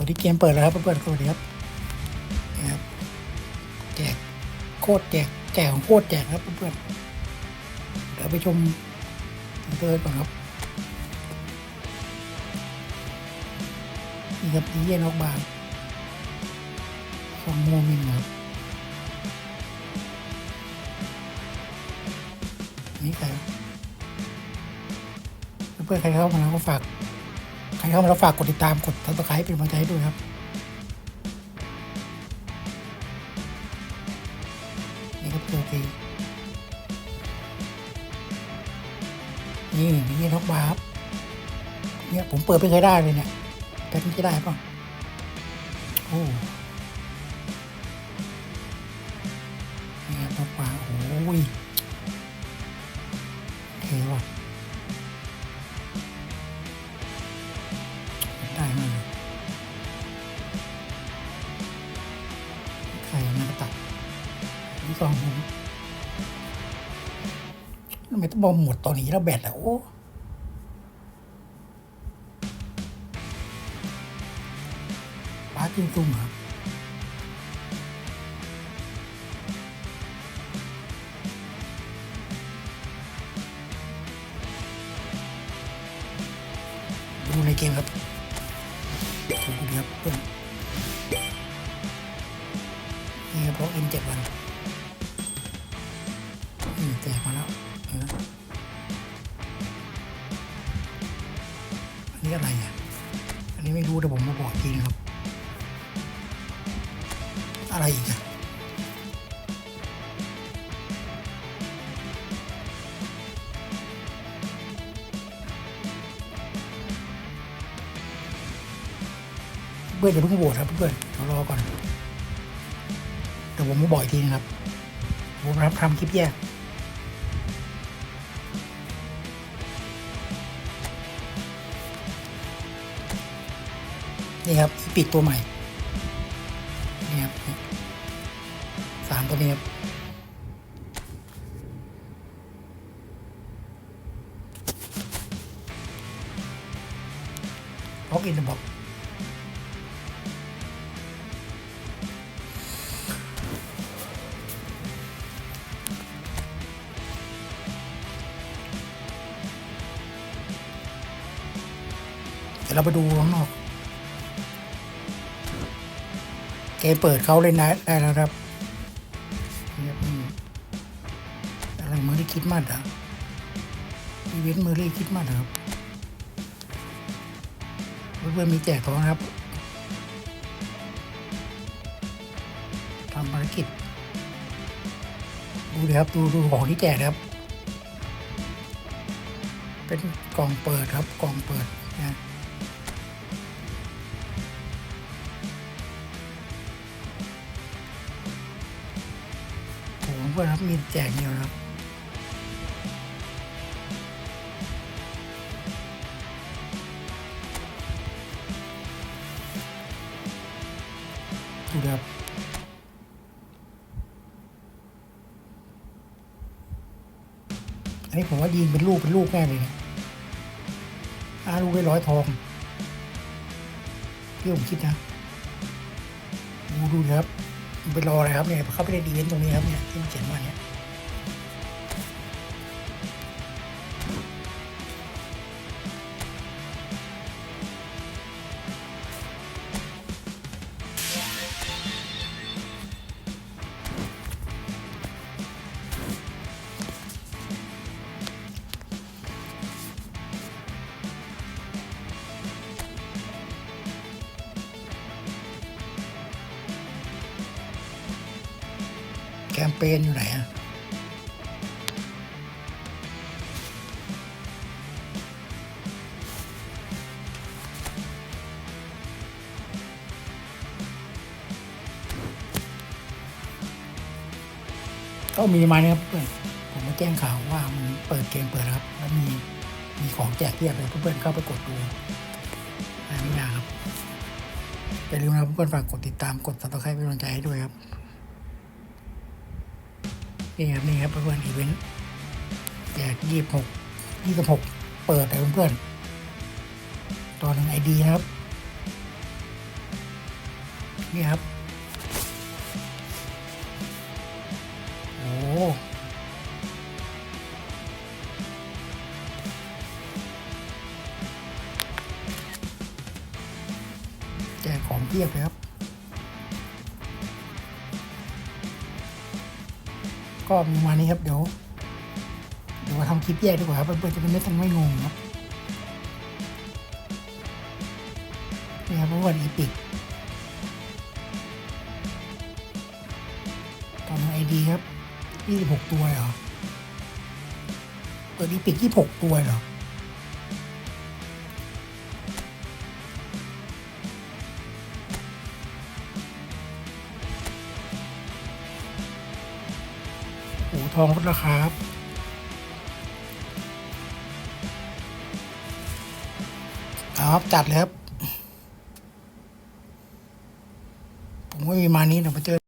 ตอนนี้เกมเปิดแล้วครับเพื่อนๆสวัสดีครับนี่ครับแจกโคตรแจกแจกของโคตรแจกครับเพื่อนๆเดี๋ยวไปชมเปิดก่อนครับนี่ครับดีเย็นออกบางสองโมมินครับนี่ใครเพื่อนใครเข้ามาแล้วก็ฝาก ใครเข้ามาแล้วฝากกดติดตามกดติดตามเป็นกำลังใจให้ด้วยครับนี่ครับตัวทีนี่นี่น็อกบาร์ครับเนี่ยผมเปิดไม่เคยได้เลยเนี่ยแต่นี่จะได้ป่ะโอ้ นี่กองทำไมต้องบอมหมดตอนนี้แล้วแบตอะโอ้ป้ากินซุ่มเหรอดูในเกมครับดูดีครับเพื่อนนี่ครับเพราะอินเจ็ดวัน แจกมาแล้วเห็นไหมอันนี้อะไรอะอันนี้ไม่รู้แต่ผมมาบอกทีนะครับ อะไรอีกอะเพื่อนอย่าเพิ่งโหวตครับเพื่อนเรารอก่อนเดี๋ยวผมมาบอกอีกทีนะครับผมรับทำคลิปแยก นี่ครับอีปิดตัวใหม่นี่ครับสามตัวนี้ครับล็อกอินบอกเดี๋ยวเราไปดูข้างนอก เกมเปิดเขาเลยนะได้แล้วครับอะไรมือที่คิดมากอะอีเวนต์มือที่คิดมากครับเพื่อนๆมีแจกของครับทำภารกิจ ดูเลยครับ ดูดูของที่แจกนะครับ เป็นกล่องเปิดครับ กล่องเปิดนะ เพื่อนครับมีแจกเดียวนะครับดูครับอันนี้ผมว่ายิงเป็นลูกเป็นลูกแน่เลยนี่ยอาลูกได้ร้อยทองที่ผมคิดนะ ดูดูนะครับ ไปรออะไรครับเนี่ยเข้าไปในดีเวนต์ตรงนี้ครับเนี่ยที่เขียนว่าเนี่ย มเปญอยู่ไหนอะก็มีมาเนี่ยครับเพื่อนผมมาแจ้งข่าวว่ามันเปิดเกมเปิดครับ แล้วมีมีของแจกเพียบเลยเพื่อนๆเข้าไปกดดูอันนี้นะครับอย่าลืมนะเพื่อนๆฝากกดติดตามกด subscribe เป็นกำลังใจให้ด้วยครับ นี่ครับนี่ครับเพื่อนอีเวนต์แจกยี่สิบหกยี่สิบหกเปิดเลยเพื่อนๆตัวหนึ่งไอดีครับ นี่ครับโอ้แจกของเพียบเลยครับ ก็มีมานี้ครับเดี๋ยวเดี๋ยวมาทำคลิปแยกดีกว่าครับเพื่อนๆจะเป็นไม่ทันไม่งงครับนี่ครับเพราะว่าอีพิกตอนไอดีครับยี่สิบหกตัวเหรอเปิดอีพิกยี่หกตัวเหรอ ทองลดราคาครับเอาครับจัดเลยครับ ผมก็มีมานี้เดี๋ยวมาเจอ